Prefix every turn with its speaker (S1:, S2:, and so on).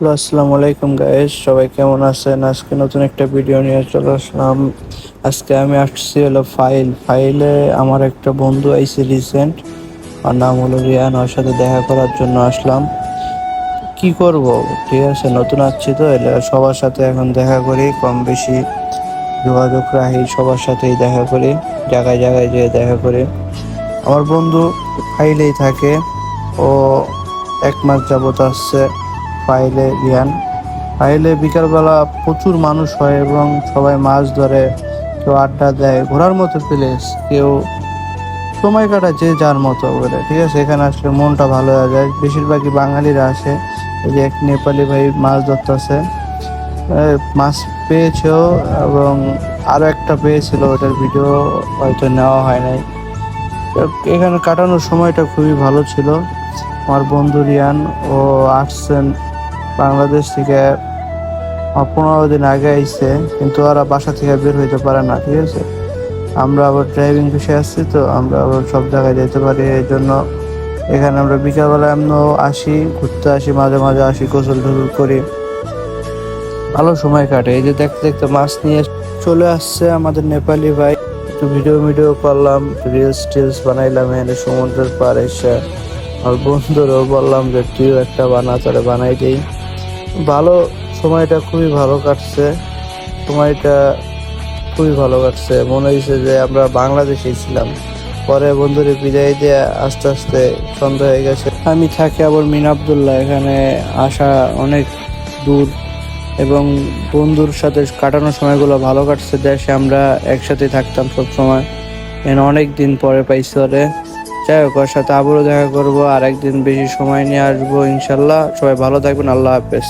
S1: Hello, আসসালামু আলাইকুম guys সবাই কেমন আছেন? আজকে নতুন একটা ভিডিও নিয়ে চলে আসলাম। আজকে আমি আসছি হলো ফাইল। ফাইলে আমার একটা বন্ধু আইছে রিসেন্ট আর নাম হলো রিয়ান। ওর সাথে দেখা করার জন্য আসলাম। কি করব? ঠিক আছে, নতুন আসছি তো। এলে সবার সাথে এখন দেখা করি। কম বেশি যোগাযোগ রাখি, সবার সাথেই দেখা করি। জায়গায় জায়গায় যেয়ে দেখা করি। আমার বন্ধু ফাইলেই থাকে। ও এক মাস যাবত আসছে। ফাইলে জ্ঞান পাইলে বিকালবেলা প্রচুর মানুষ হয় এবং সবাই মাছ ধরে, কেউ আড্ডা দেয়, ঘোরার মতো প্লেস কেউ সময় কাটা যে যার মতো করে, ঠিক আছে? এখানে আসলে মনটা ভালো হয়ে যায়। বেশিরভাগই বাঙালিরা আসে। এই যে এক নেপালি ভাই মাছ ধরতেছে মাছ পেয়েছেও এবং আরও একটা পেয়েছিল, ওটার ভিডিও হয়তো নেওয়া হয় নাই। এখানে কাটানোর সময়টা খুবই ভালো ছিল। আমার বন্ধু রিয়ান, ও আসছেন বাংলাদেশ থেকে পনেরো দিন আগে আইছে, কিন্তু ওরা বাসা থেকে বের হইতে পারে না, ঠিক আছে? আমরা আবার ড্রাইভিং পেশে আসছি তো, আমরা আবার সব জায়গায় যেতে পারি, এই জন্য এখানে আমরা বিকালবেলা এমনও আসি, ঘুরতে আসি, মাঝে মাঝে আসি, গোসল টোসল করি। ভালো সময় কাটে, এই যে দেখতে দেখতে মাছ নিয়ে চলে আসছে আমাদের নেপালি ভাই। একটু ভিডিও ভিডিও করলাম রিলস টিলস বানাইলাম, এখানে সমুদ্রের পার এসে। আর বন্ধুরও বললাম যে, তুইও একটা বানা, তাহলে বানাই দিই। ভালো সময়টা খুবই ভালো কাটছে। সময়টা খুবই ভালো কাটছে। মনে হয়েছে যে আমরা বাংলাদেশেই ছিলাম। পরে বন্ধুরে বিদায় দিয়ে আস্তে আস্তে সন্ধ্যা হয়ে গেছে। আমি থাকি আবার মিন আবদুল্লাহ। এখানে আসা অনেক দূর এবং বন্ধুর সাথে কাটানোর সময়গুলো ভালো কাটছে। দেশে আমরা একসাথে থাকতাম সব সময় অনেক দিন পরে পাইছি ওরে। যাই হোক, ওর সাথে আবারও দেখা করব আর একদিন বেশি সময় নিয়ে আসব, ইনশাল্লাহ। সবাই ভালো থাকবেন, আল্লাহ হাফেজ।